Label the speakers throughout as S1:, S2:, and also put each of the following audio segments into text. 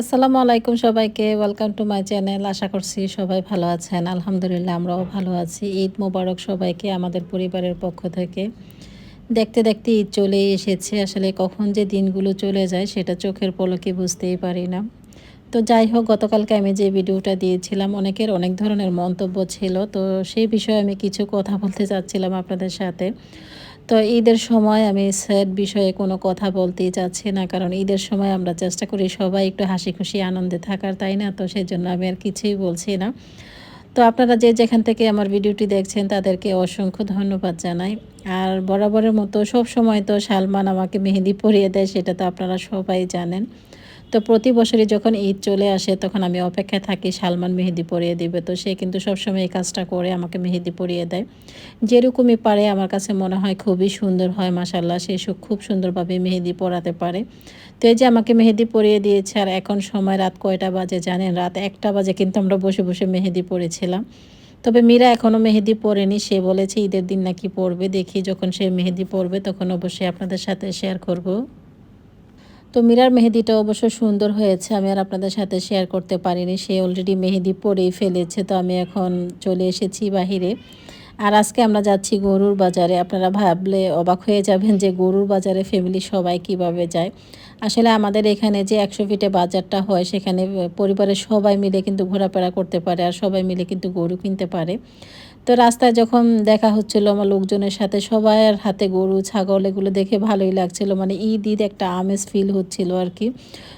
S1: আসসালামু আলাইকুম সবাইকে ওয়েলকাম টু মাই চ্যানেল আশা করছি সবাই ভালো আছেন। আলহামদুলিল্লাহ, আমরাও ভালো আছি। ঈদ মোবারক সবাইকে, আমাদের পরিবারের পক্ষ থেকে। দেখতে দেখতে ঈদ চলেই এসেছে। আসলে কখন যে দিনগুলো চলে যায়, সেটা চোখের পলকে বুঝতেই পারি না। তো যাই হোক, গতকালকে আমি যে ভিডিওটা দিয়েছিলাম, অনেকের অনেক ধরনের মন্তব্য ছিল। তো সেই বিষয়ে আমি কিছু কথা বলতে চাচ্ছিলাম আপনাদের সাথে। তো ঈদের সময় আমি স্যাড বিষয়ে কোনো কথা বলতে চাচ্ছি না, কারণ ঈদের সময় আমরা চেষ্টা করি সবাই একটু হাসি খুশি, আনন্দে থাকার, তাই না? তো সেই জন্য আমি আর কিছুই বলছি না। তো আপনারা যে যেখান থেকে আমার ভিডিওটি দেখছেন, তাদেরকে অসংখ্য ধন্যবাদ জানাই। আর বরাবরের মতো সব সময় তো সালমান আমাকে মেহেদি পরিয়ে দেয়, সেটা তো আপনারা সবাই জানেন। তো প্রতি বছরই যখন ঈদ চলে আসে, তখন আমি অপেক্ষায় থাকি, সালমান মেহেদি পরিয়ে দিবে। তো সে কিন্তু সবসময় এই কাজটা করে আমাকে মেহেদি পরিয়ে দেয়। যেরকমই পারে, আমার কাছে মনে হয় খুবই সুন্দর হয় মাসাল্লাহ সে খুব সুন্দরভাবে মেহেদি পরাতে পারে। তো এই যে আমাকে মেহেদি পরিয়ে দিয়েছে, আর এখন সময় রাত কয়টা বাজে জানেন? রাত একটা বাজে কিন্তু আমরা বসে বসে মেহেদি পরেছিলাম। তবে মীরা এখনও মেহেদি পরেনি। সে বলেছে ঈদের দিন নাকি পরবে। দেখি যখন সে মেহেদি পরবে, তখন অবশ্যই আপনাদের সাথে শেয়ার করব। তো মীরার মেহেদিটা অবশ্য সুন্দর হয়েছে, আমি আর আপনাদের সাথে শেয়ার করতে পারিনি। সে অলরেডি মেহেদি পরেই ফেলেছে, তো আমি এখন চলে এসেছি বাহিরে। আর আজকে আমরা যাচ্ছি গরুর বাজারে। আপনারা ভাবলে অবাক হয়ে যাবেন যে গরুর বাজারে ফ্যামিলি সবাই কীভাবে যায়। আসলে আমাদের এখানে যে একশো ফিটে বাজারটা হয়, সেখানে পরিবারের সবাই মিলে কিন্তু ঘোরাফেরা করতে পারে আর সবাই মিলে কিন্তু গরু কিনতে পারে। তো রাস্তায় যখন দেখা হচ্ছিল আমার লোকজনের সাথে, সবার হাতে গরু, ছাগল এগুলো দেখে ভালোই লাগছিল। মানে ঈদ ঈদ একটা আমেজ ফিল হচ্ছিল আর কি।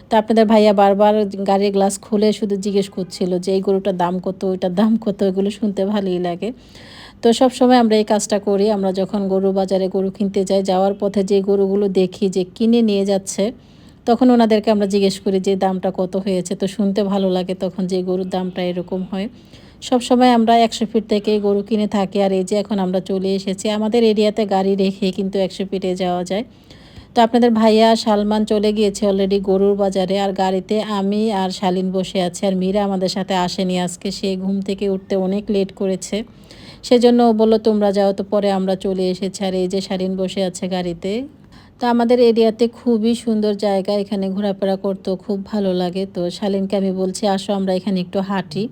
S1: তো আপনাদের ভাইয়া বারবার গাড়ির গ্লাস খুলে শুধু জিজ্ঞেস করছিল যে, এই গরুটার দাম কত? ওইটার দাম কত? এগুলো শুনতে ভালোই লাগে। তো সব সময় আমরা এই কাজটা করি। আমরা যখন গরু বাজারে গরু কিনতে যাই, যাওয়ার পথে যে গরুগুলো দেখি যে কিনে নিয়ে যাচ্ছে, তখন ওনাদেরকে আমরা জিজ্ঞেস করি যে, দামটা কত হয়েছে? তো শুনতে ভালো লাগে তখন যে গরুর দামটা এরকম হয়। সব সময় আমরা একশো ফিট থেকে গরু কিনে থাকি আর এই যে এখন আমরা চলে এসেছি, আমাদের এরিয়াতে গাড়ি রেখে কিন্তু একশো ফিটে যাওয়া যায়। তো আপনাদের ভাইয়া সালমান চলে গিয়েছে অলরেডি গরুর বাজারে আর গাড়িতে আমি আর শালিন বসে আছে আর মীরা আমাদের সাথে আসেনি আজকে। সে ঘুম থেকে উঠতে অনেক লেট করেছে। সেজন্য ও বলল, তোমরা যাও তো, পরে আমরা চলে এসেছি। আর এই যে শালিন বসে আছে গাড়িতে। তো আমাদের এরিয়াতে খুবই সুন্দর জায়গা, এখানে ঘোরাফেরা করতেও খুব ভালো লাগে। তো শালিনকে আমি বলছি, আসো, আমরা এখানে একটু হাঁটি।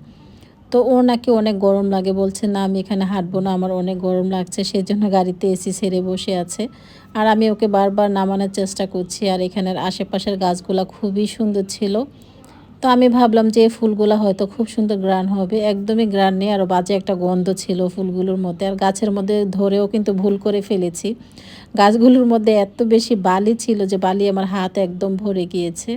S1: তো ওর নাকি অনেক গরম লাগে, বলছে, না, আমি এখানে হাঁটবো না, আমার অনেক গরম লাগছে। সেই জন্য গাড়িতে এসি ছেড়ে বসে আছে। আর আমি ওকে বারবার নামানোর চেষ্টা করছি, আর এখানের আশেপাশের গাছগুলা খুবই সুন্দর ছিল। তো আমি ভাবলাম যে ফুলগুলো হয়তো খুব সুন্দর গ্রান হবে। একদমই গ্রান নেই, আর বাজে একটা গন্ধ ছিল ফুলগুলোর মধ্যে। আর গাছের মধ্যে ধরেও কিন্তু ভুল করে ফেলেছি। গাছগুলোর মধ্যে এত বেশি বালি ছিল যে বালি আমার হাত একদম ভরে গিয়েছে।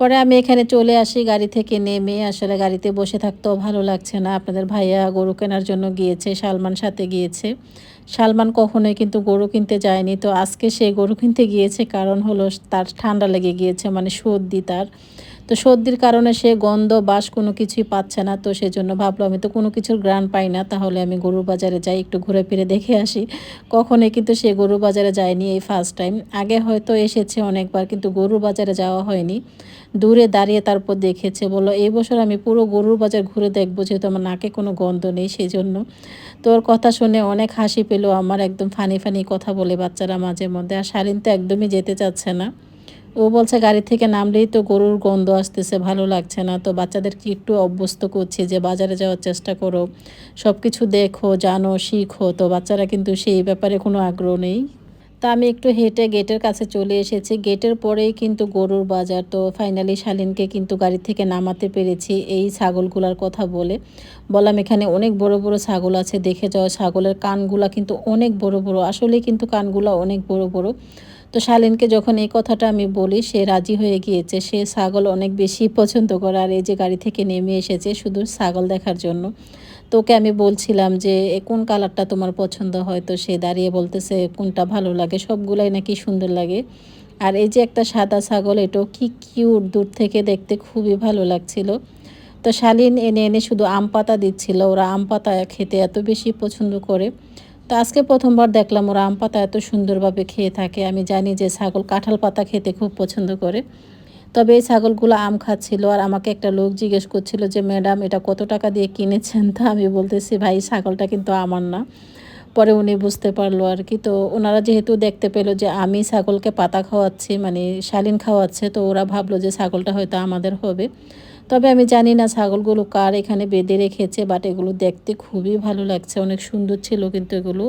S1: পরে আমি এখানে চলে আসি গাড়ি থেকে নেমে। আসলে গাড়িতে বসে থাকতেও ভালো লাগছে না। আপনাদের ভাইয়া গরু কেনার জন্য গিয়েছে, সালমান সাথে গিয়েছে। সালমান কখনোই কিন্তু গরু কিনতে যায়নি। তো আজকে সে গরু কিনতে গিয়েছে, কারণ হলো তার ঠান্ডা লেগে গিয়েছে মানে সর্দি তার। তো সর্দির কারণে সে গন্ধ, বাস কোনো কিছুই পাচ্ছে না। তো সেজন্য ভাবলো, আমি তো কোনো কিছুর গ্রান পাই না, তাহলে আমি গরুর বাজারে যাই, একটু ঘুরে ফিরে দেখে আসি। কখনোই কিন্তু সে গরুর বাজারে যায়নি এই ফার্স্ট টাইম আগে হয়তো এসেছে অনেকবার, কিন্তু গরুর বাজারে যাওয়া হয়নি। দূরে দাঁড়িয়ে তারপর দেখেছে, বলল, এই বছর আমি পুরো গরুর বাজার ঘুরে দেখব, যেহেতু আমার নাকে কোনো গন্ধ নেই সেই জন্য তোর কথা শুনে অনেক হাসি পেল, আমার একদম ফানি ফানি কথা বলে বাচ্চারা মাঝে মধ্যে, আর শালীন তো একদমই যেতে চাচ্ছে না। ও বলছে, গাড়ি থেকে নামলেই তো গরুর গন্ধ আসতেছে, ভালো লাগছে না। তো বাচ্চাদেরকে একটু অভ্যস্ত করছি যে, বাজারে যাওয়ার চেষ্টা করো। সব কিছু দেখো, জানো, শিখো। তো বাচ্চারা কিন্তু সেই ব্যাপারে কোনো আগ্রহ নেই। তা আমি একটু হেঁটে গেটের কাছে চলে এসেছি। গেটের পরেই কিন্তু গরুর বাজার। তো ফাইনালি শালিনকে কিন্তু গাড়ি থেকে নামাতে পেরেছি, এই ছাগলগুলার কথা বলে। বললাম, এখানে অনেক বড় বড় ছাগল আছে, দেখে যাওয়া ছাগলের কানগুলা কিন্তু অনেক বড় বড়। আসলেই কিন্তু কানগুলা অনেক বড় বড়। তো শালিনকে যখন এই কথাটা আমি বলি, সে রাজি হয়ে গিয়েছে। সে ছাগল অনেক বেশি পছন্দ করে আর এই যে গাড়ি থেকে নেমে এসেছে শুধু ছাগল দেখার জন্য। তোকে আমি বলছিলাম যে কোন কালারটা তোমার পছন্দ হয়? তো সে দাঁড়িয়ে বলতেছে, কোনটা ভালো লাগে? সবগুলাই নাকি সুন্দর লাগে। আর এই যে একটা সাদা ছাগল, এটাও কি কিউট, দূর থেকে দেখতে খুবই ভালো লাগছিল। তো শালিন এনে এনে শুধু আম পাতা দিচ্ছিল। ওরা আম পাতা খেতে এত বেশি পছন্দ করে। তো আজকে প্রথমবার দেখলাম ওরা আম পাতা এত সুন্দরভাবে খেয়ে থাকে। আমি জানি যে ছাগল কাঁঠাল পাতা খেতে খুব পছন্দ করে। তবে এই ছাগলগুলো আম খাচ্ছিল আর আমাকে একটা লোক জিজ্ঞেস করছিল যে, ম্যাডাম, এটা কত টাকা দিয়ে কিনেছেন? তা আমি বলতেছি, ভাই ছাগলটা কিন্তু আমার না। পরে উনি বুঝতে পারল আর কি। তো ওনারা যেহেতু দেখতে পেল যে, আমি ছাগলকে পাতা খাওয়াচ্ছি মানে শালিন খাওয়াচ্ছে, তো ওরা ভাবলো যে, ছাগলটা হয়তো আমাদের হবে। তবে আমি জানি না ছাগলগুলো কার এখানে বেঁধে রেখেছে বাট এগুলো দেখতে খুবই ভালো লাগছে। অনেক সুন্দর ছিল কিন্তু এগুলো।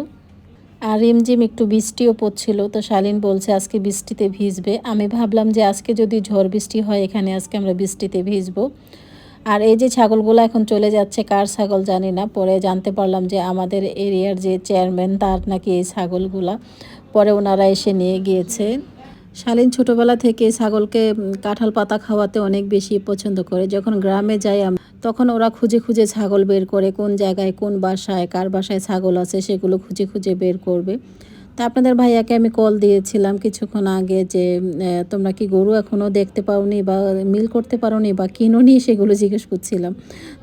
S1: আর রিমঝিম একটু বৃষ্টিও পড়ছিল, তো শালিন বলছে আজকে বৃষ্টিতে ভিজবে। আমি ভাবলাম যে আজকে যদি ঝড় বৃষ্টি হয় এখানে আজকে আমরা বৃষ্টিতে ভিজবো। আর এই যে ছাগলগুলো এখন চলে যাচ্ছে, কার ছাগল জানি না। পরে জানতে পারলাম যে আমাদের এরিয়ার যে চেয়ারম্যান তার নাকি এই ছাগলগুলা। পরে ওনারা এসে নিয়ে গিয়েছে। শালীন ছোটবেলা থেকে ছাগলকে কাঁঠাল পাতা খাওয়াতে অনেক বেশি পছন্দ করে। যখন গ্রামে যাই তখন ওরা খুঁজে খুঁজে ছাগল বের করে, কোন জায়গায়, কোন বাসায়, কার বাসায় ছাগল আছে সেগুলো খুঁজে খুঁজে বের করবে। তা আপনাদের ভাইয়াকে আমি কল দিয়েছিলাম কিছুক্ষণ আগে যে তোমরা কি গরু এখনও দেখতে পাওনি বা মিল করতে পারোনি বা কিনোনি সেগুলো জিজ্ঞেস করছিলাম।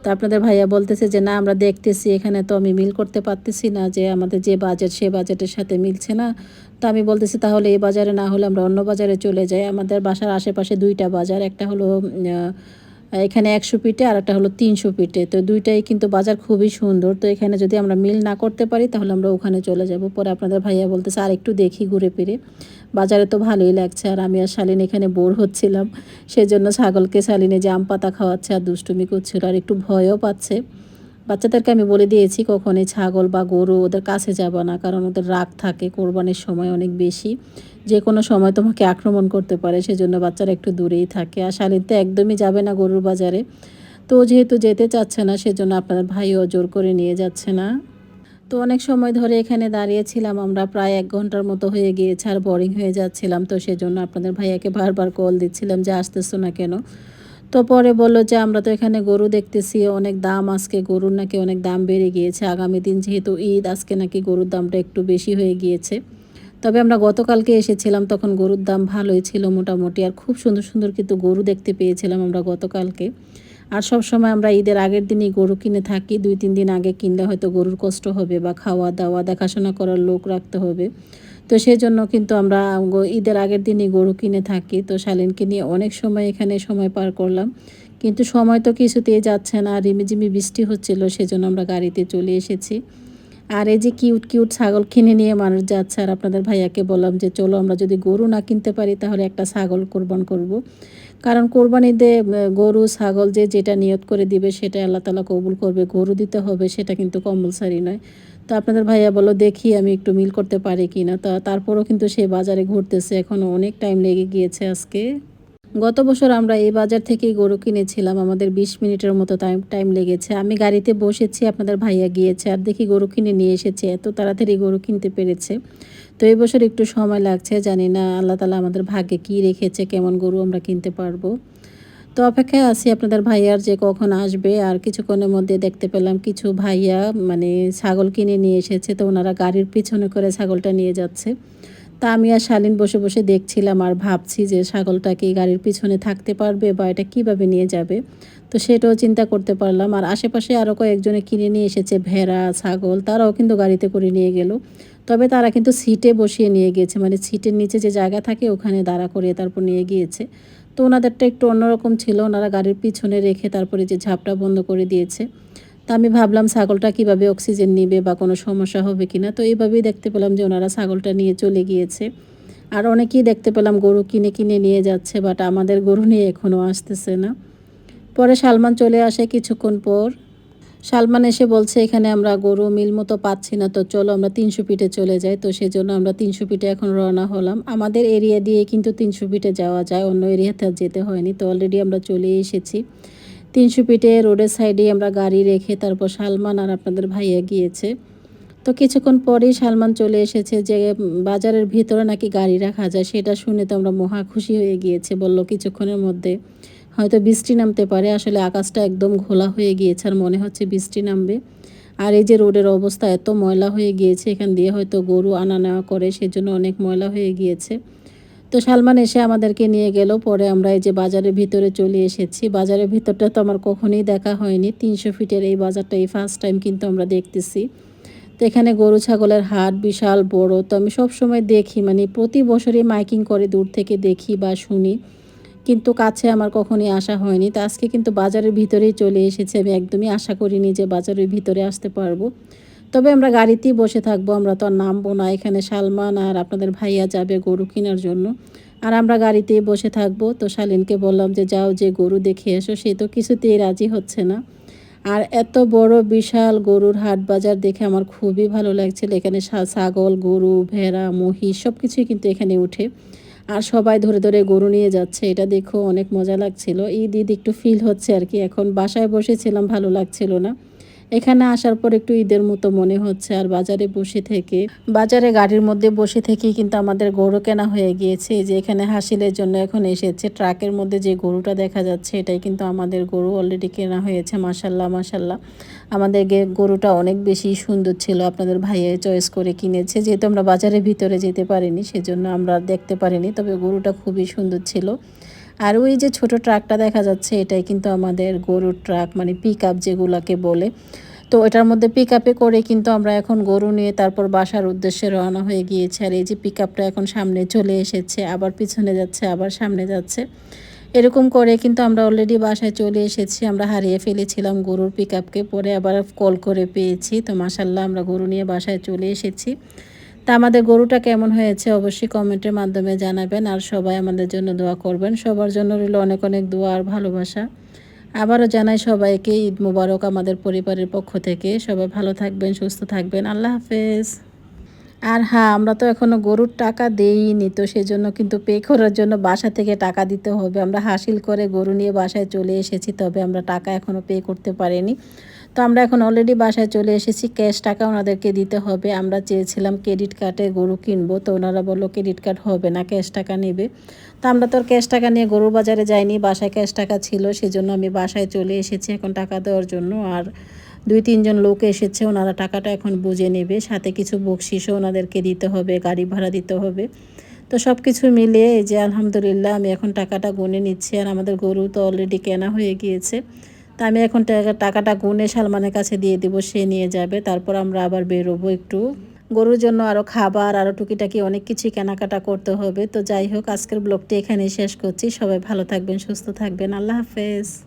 S1: তা আপনাদের ভাইয়া বলতেছে যে, না, আমরা দেখতেছি, এখানে তো আমি মিল করতে পারতেছি না যে আমাদের যে বাজেট সে বাজেটের সাথে মিলছে না। তো আমি বলতেছি, তাহলে এই বাজারে না হলে আমরা অন্য বাজারে চলে যাই। আমাদের বাসার আশেপাশে দুইটা বাজার, একটা হলো এখানে একশো পিঠে আর একটা হলো তিনশো পিঠে। তো দুইটাই কিন্তু বাজার খুবই সুন্দর। তো এখানে যদি আমরা মিল না করতে পারি, তাহলে আমরা ওখানে চলে যাব। পরে আপনাদের ভাইয়া বলতেছে আর একটু দেখি ঘুরে ফিরে। বাজারে তো ভালোই লাগছে। আর আমি আর শালিন এখানে বোর হচ্ছিলাম। সেজন্য ছাগলকে শালিনে যে আম পাতা খাওয়াচ্ছে আর দুষ্টুমি করছিল, আর একটু ভয়ও পাচ্ছে। বাচ্চাদেরকে আমি বলে দিয়েছি কখনই ছাগল বা গরু ওদের কাছে যাব না, কারণ ওদের রাগ থাকে, কোরবানির সময় অনেক বেশি। যে কোনো সময় তোমাকে আক্রমণ করতে পারে, সেজন্য বাচ্চারা একটু দূরেই থাকে। আর শালিন তো একদমই যাবে না গরুর বাজারে। তো যেহেতু যেতে চাচ্ছে না, সেজন্য আপনার ভাইও জোর করে নিয়ে যাচ্ছে না। তো অনেক সময় ধরে এখানে দাঁড়িয়েছিলাম আমরা, প্রায় এক ঘণ্টার মতো হয়ে গিয়েছে আর বোরিং হয়ে যাচ্ছিলাম। তো সেজন্য আপনাদের ভাইয়াকে বারবার কল দিচ্ছিলাম যে, আসতেছো না কেন? তো পরে বলল যে, আমরা তো এখানে গরু দেখতেছি, অনেক দাম আজকে, গরুর নাকি অনেক দাম বেড়ে গিয়েছে। আগামী দিন যেহেতু ঈদ, আজকে নাকি গরুর দামটা একটু বেশি হয়ে গিয়েছে। তবে আমরা গতকালকে এসেছিলাম, তখন গরুর দাম ভালোই ছিল মোটামুটি, আর খুব সুন্দর সুন্দর কিন্তু গরু দেখতে পেয়েছিলাম আমরা গতকালকে। আর সব সময় আমরা ঈদের আগের দিনই গরু কিনে থাকি, দুই, তিন দিন আগে কিনলে হয়তো গরুর কষ্ট হবে বা খাওয়া দাওয়া দেখাশোনা করার লোক রাখতে হবে। তো সেই জন্য কিন্তু আমরা ঈদের আগের দিনই গরু কিনে থাকি। তো শালিনকে নিয়ে অনেক সময় এখানে সময় পার করলাম। কিন্তু সময় তো কিছুতেই যাচ্ছে না, রিমিঝিমি বৃষ্টি হচ্ছিল, সেজন্য আমরা গাড়িতে চলে এসেছি। আর এই যে কিউট কিউট ছাগল কিনে নিয়ে মানুষ যাচ্ছে, আর আপনাদের ভাইয়াকে বললাম যে, চলো আমরা যদি গরু না কিনতে পারি, তাহলে একটা ছাগল কোরবান করব। কারণ কোরবানিতে গরু, ছাগল যে যেটা নিয়ত করে দিবে সেটা আল্লাহ তালা কবুল করবে, গরু দিতে হবে সেটা কিন্তু কম্পালসারি নয়। তো আপনাদের ভাইয়া বলো দেখি আমি একটু মিল করতে পারি কি না তা তারপরও কিন্তু সে বাজারে ঘুরতেছে এখনও অনেক টাইম লেগে গিয়েছে আজকে। গত বছর আমরা এই বাজার থেকেই গরু কিনেছিলাম, আমাদের বিশ মিনিটের মতো টাইম টাইম লেগেছে। আমি গাড়িতে বসেছি, আপনাদের ভাইয়া গিয়েছে, আর দেখি গরু কিনে নিয়ে এসেছে, এত তাড়াতাড়ি গরু কিনতে পেরেছে। তো এই বছর একটু সময় লাগছে, জানি না আল্লাহ তালা আমাদের ভাগ্যে কী রেখেছে, কেমন গরু আমরা কিনতে পারব। তো অপেক্ষায় আছি আপনাদের ভাইয়ার যে কখন আসবে, আর কিছুক্ষণের মধ্যে দেখতে পেলাম কিছু ভাইয়া মানে ছাগল কিনে নিয়ে এসেছে, তো ওনারা গাড়ির পিছনে করে ছাগলটা নিয়ে যাচ্ছে। তা আমি আর শালীন বসে বসে দেখছিলাম আর ভাবছি যে ছাগলটা কি গাড়ির পিছনে থাকতে পারবে বা এটা কীভাবে নিয়ে যাবে। তো সেটাও চিন্তা করতে পারলাম আর আশেপাশে আরও কয়েকজনে কিনে নিয়ে এসেছে, ভেড়া, ছাগল, তারাও কিন্তু গাড়িতে করে নিয়ে গেল। তবে তারা কিন্তু সিটে বসিয়ে নিয়ে গিয়েছে মানে সিটের নিচে যে জায়গা থাকে ওখানে দাঁড়া করিয়ে তারপর নিয়ে গিয়েছে। তো ওনাদেরটা একটু অন্যরকম ছিল, ওনারা গাড়ির পিছনে রেখে তারপরে যে ঝাপটা বন্ধ করে দিয়েছে। তা আমি ভাবলাম ছাগলটা কীভাবে অক্সিজেন নেবে বা কোনো সমস্যা হবে কি না তো এইভাবেই দেখতে পেলাম যে ওনারা ছাগলটা নিয়ে চলে গিয়েছে। আর অনেকেই দেখতে পেলাম গরু কিনে কিনে নিয়ে যাচ্ছে বাট আমাদের গরু নিয়ে এখনও আসতেছে না। পরে সালমান চলে আসে কিছুক্ষণ পর। সালমান এসে বলছে, এখানে আমরা গরু মিল মতো পাচ্ছি না, তো চলো আমরা তিনশো পিঠে চলে যাই। তো সেজন্য আমরা তিনশো পিঠে এখন রওনা হলাম। আমাদের এরিয়া দিয়ে কিন্তু তিনশো পিঠে যাওয়া যায়, অন্য এরিয়াতে যেতে হয়নি। তো অলরেডি আমরা চলে এসেছি। তিনশো পিঠে রোডের সাইডে আমরা গাড়ি রেখে তারপর সালমান আর আপনাদের ভাইয়া গিয়েছে। তো কিছুক্ষণ পরেই সালমান চলে এসেছে যে, বাজারের ভিতরে নাকি গাড়ি রাখা যায়, সেটা শুনে তো আমরা মহা খুশি হয়ে গিয়েছে, বলল কিছুক্ষণের মধ্যে। হয়তো বৃষ্টি নামতে পারে, আসলে আকাশটা একদম ঘোলা হয়ে গিয়েছে আর মনে হচ্ছে বৃষ্টি নামবে। আর এই যে রোডের অবস্থা, এত ময়লা হয়ে গিয়েছে, এখান দিয়ে হয়তো গরু আনা নেওয়া করে, সেজন্য অনেক ময়লা হয়ে গিয়েছে। তো সালমান এসে আমাদেরকে নিয়ে গেল। পরে আমরা এই যে বাজারের ভিতরে চলে এসেছি। বাজারের ভিতরটা তো আমার কখনোই দেখা হয়নি। তিনশো ফিটের এই বাজারটা এই ফার্স্ট টাইম কিন্তু আমরা দেখতেছি। তো এখানে গরু, ছাগলের হাট বিশাল বড়। তো আমি সব সময় দেখি মানে প্রতি বছরই মাইকিং করে দূর থেকে দেখি বা শুনি। কিন্তু কাছে আমার কখনোই আসা হয়নি। তো আজকে কিন্তু বাজারের ভিতরেই চলে এসেছে। আমি একদমই আশা করিনি যে বাজারের ভিতরে আসতে পারব। তবে আমরা গাড়িতেই বসে থাকব, আমরা তো আর নামবো না। এখানে সালমান আর আপনাদের ভাইয়া যাবে গরু কেনার জন্য। আর আমরা গাড়িতেই বসে থাকব। তো শালিনকে বললাম যে, যাও যে গরু দেখে এসো, সে তো কিছুতেই রাজি হচ্ছে না। আর এত বড় বিশাল গরুর হাট বাজার দেখে আমার খুবই ভালো লাগছিল। এখানে ছাগল, গরু, ভেড়া, মহিষ সব কিছুই কিন্তু এখানে উঠে। আর সবাই ধরে ধরে গরু নিয়ে যাচ্ছে। এটা দেখো অনেক মজা লাগছিল। ঈদ ঈদ একটু ফিল হচ্ছে আর কি। এখন বাসায় বসেছিলাম, ভালো লাগছিল না। এখানে আসার পর একটু ঈদের মতো মনে হচ্ছে, আর বাজারে বসে থেকে, বাজারে গাড়ির মধ্যে বসে থেকেই কিন্তু আমাদের গরু কেনা হয়ে গিয়েছে। যে এখানে হাসিলের জন্য এখন এসেছে ট্রাকের মধ্যে যে গরুটা দেখা যাচ্ছে, এটাই কিন্তু আমাদের গরু অলরেডি কেনা হয়েছে মাসাল্লাহ মাসাল্লাহ আমাদের গরুটা অনেক বেশি সুন্দর ছিল, আপনাদের ভাইয়ে চয়েস করে কিনেছে। যেহেতু আমরা বাজারের ভিতরে যেতে পারিনি, সেজন্য আমরা দেখতে পারিনি, তবে গরুটা খুবই সুন্দর ছিল। আর ওই যে ছোট ট্রাকটা দেখা যাচ্ছে, এটাই কিন্তু আমাদের গরুর ট্রাক মানে পিক আপ যেগুলাকে বলে। তো এটার মধ্যে পিক আপে করে কিন্তু আমরা এখন গরু নিয়ে তারপর বাসার উদ্দেশ্যে রওনা হয়ে গিয়েছে। আর এই যে পিক আপটা এখন সামনে চলে এসেছে, আবার পিছনে যাচ্ছে, আবার সামনে যাচ্ছে। এরকম করে কিন্তু আমরা অলরেডি বাসায় চলে এসেছি, আমরা হারিয়ে ফেলেছিলাম গরুর পিক আপকে পরে আবার কল করে পেয়েছি। তো মাসাল্লাহ আমরা গরু নিয়ে বাসায় চলে এসেছি। তা আমাদের গরুটা কেমন হয়েছে অবশ্যই কমেন্টের মাধ্যমে জানাবেন আর সবাই আমাদের জন্য দোয়া করবেন। সবার জন্য রইল অনেক অনেক দোয়া আর ভালোবাসা। আবারও জানাই সবাইকে ঈদ মুবারক আমাদের পরিবারের পক্ষ থেকে। সবাই ভালো থাকবেন, সুস্থ থাকবেন। আল্লাহ হাফেজ। আর হ্যাঁ আমরা তো এখনও গরুর টাকা দেইনি, তো সেজন্য কিন্তু পে করার জন্য বাসা থেকে টাকা দিতে হবে। আমরা হাসিল করে গরু নিয়ে বাসায় চলে এসেছি, তবে আমরা টাকা এখনও পে করতে পারিনি। তো আমরা এখন অলরেডি বাসায় চলে এসেছি ক্যাশ টাকা ওনাদেরকে দিতে হবে। আমরা চেয়েছিলাম ক্রেডিট কার্ডে গরু কিনবো, তো ওনারা বলল ক্রেডিট কার্ড হবে না ক্যাশ টাকা নেবে। তো আমরা তো ক্যাশ টাকা নিয়ে গরুর বাজারে যাইনি, বাসায় ক্যাশ টাকা ছিল, সেজন্য আমি বাসায় চলে এসেছি এখন টাকা দেওয়ার জন্য। আর দুই, তিনজন লোক এসেছে, ওনারা টাকাটা এখন বুঝে নেবে। সাথে কিছু বকশিসও ওনাদেরকে দিতে হবে, গাড়ি ভাড়া দিতে হবে। তো সব কিছু মিলিয়ে এই যে আলহামদুলিল্লাহ, আমি এখন টাকাটা গুনে নিচ্ছি। আর আমাদের গরু তো অলরেডি কেনা হয়ে গিয়েছে। তা আমি এখন টাকা- টাকাটা গুনে সালমানের কাছে দিয়ে দিব, সে নিয়ে যাবে। তারপর আমরা আবার বেরোবো একটু। গরুর জন্য আরও খাবার আরও টুকিটাকি অনেক কিছুই কেনাকাটা করতে হবে। তো যাই হোক, আজকের ব্লগটি এখানেই শেষ করছি। সবাই ভালো থাকবেন, সুস্থ থাকবেন। আল্লাহ হাফেজ।